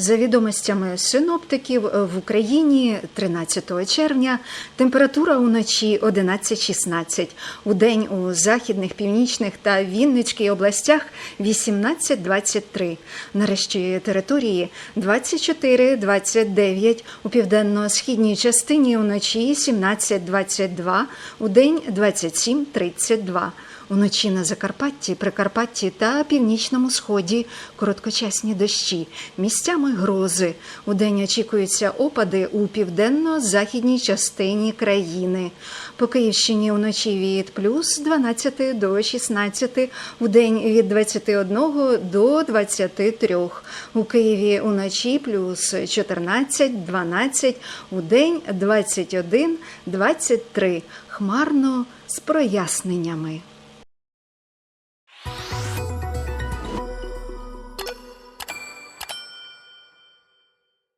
За відомостями синоптиків, в Україні 13 червня температура уночі 11-16, у день у західних, північних та Вінницькій областях 18-23, на решті території 24-29, у південно-східній частині уночі 17-22, у день 27-32. Уночі на Закарпатті, Прикарпатті та північному сході короткочасні дощі, місцями грози. Удень очікуються опади у південно-західній частині країни. По Київщині вночі від плюс 12 до 16, у день від 21 до 23. У Києві уночі плюс 14, 12, у день 21, 23. Хмарно з проясненнями.